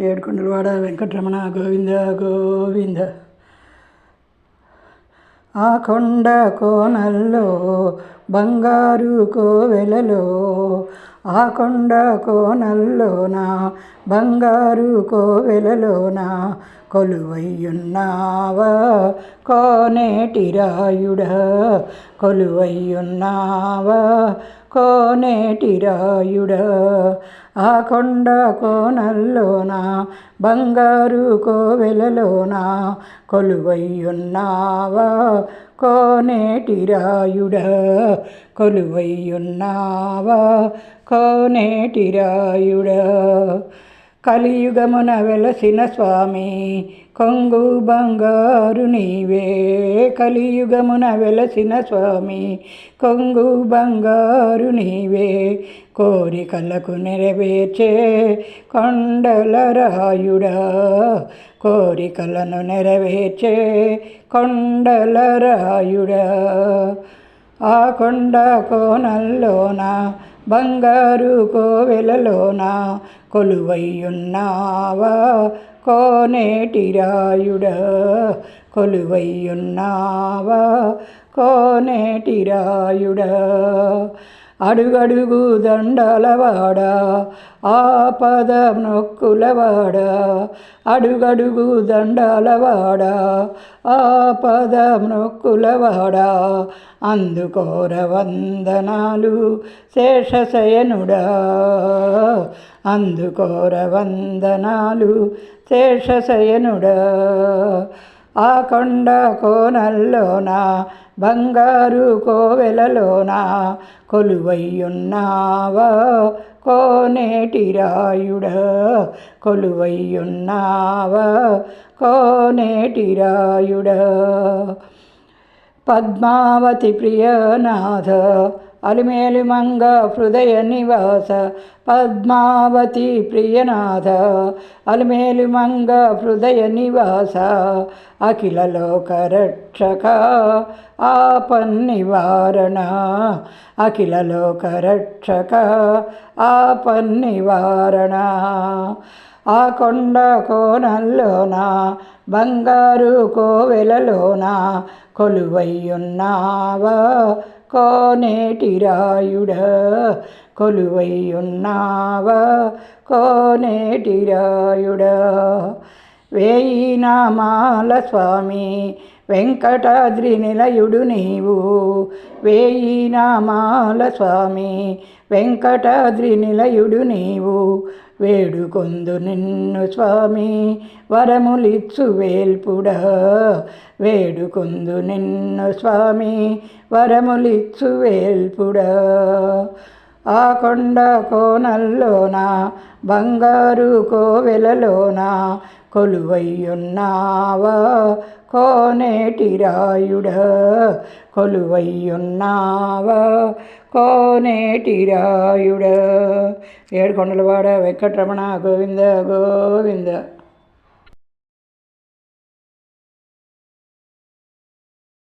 ఏడుకొండలవాడ వెంకటరమణ గోవింద గోవింద. ఆ కొండ కోనల్లో బంగారు కోవెలలో ఆ కొండ కోనల్లోన బంగారు కోవెలలోన కొలువయ్యున్నావా? కోనేటి రాయుడా కొలువయ్యున్నావా? కోనేటి రాయుడా? ఆ కొండ కోనల్లోన బంగారు కోవెలలోన కొలువయ్యున్నావా? కోనేటి రాయుడా? కొలువయ్యున్నావా? కోనేటి రాయుడా? కలియుగమున వెలసిన స్వామి. కొంగు బంగారు నీవే కలియుగమున వెలసిన స్వామి. కొంగు బంగారు నీవే కోరికలకు నెరవేర్చే కొండల రాయుడా. కోరికలను నెరవేర్చే కొండల రాయుడా. ఆ కొండ కోనల్లోనా బంగారు కోవెలలోన కొలువయ్యున్నావా? కోనేటి రాయుడా కొలువయ్యున్నావా? కోనేటి రాయుడా అడుగడుగు దండలవాడా ఆపద నొక్కులవాడా అడుగడుగు ఆ ఆపద నొక్కులవాడా. అందుకోర వందనాలు శేషశయనుడా అందుకోర వందనాలు శేషశయనుడా. ఆ కొండ కోనల్లోన బంగారు కోవెలలోన కొలువయ్యున్నావా? కోనేటి రాయుడ కొలువయ్యున్నావా? కోనేటి రాయుడా. పద్మావతి ప్రియనాథ అలిమేలు మంగ హృదయ నివాస పద్మావతి ప్రియనాథ అలిమేలు మంగ హృదయ నివాస అఖిల లోకరక్షక ఆపన్నివారణ అఖిల లోకరక్షక ఆపన్నివారణ. ఆ కొండ కోనల్లోన బంగారు కోవెలలోన కొలువయ్యున్నావా కోనేటి రాయుడ? కొలువయ్యున్నావా కోనేటి రాయుడా? వేయి నామాల స్వామి వెంకటాద్రి నిలయుడు నీవు. వేయి నామాల స్వామి వెంకటాద్రి నిలయుడు నీవు. వేడుకొందు నిన్ను స్వామి వరములిచ్చు వేల్పుడా. వేడుకొందు నిన్ను స్వామి వరములిచ్చు వేల్పుడా. ఆ కొండ కోనల్లోన బంగారు కోవెలలోన కొలువయ్యున్నావా కోనేటి రాయుడా కొలువయ్యున్నావా కోనేటి రాయుడా ఏడుకొండలవాడ వెంకటరమణ గోవింద గోవింద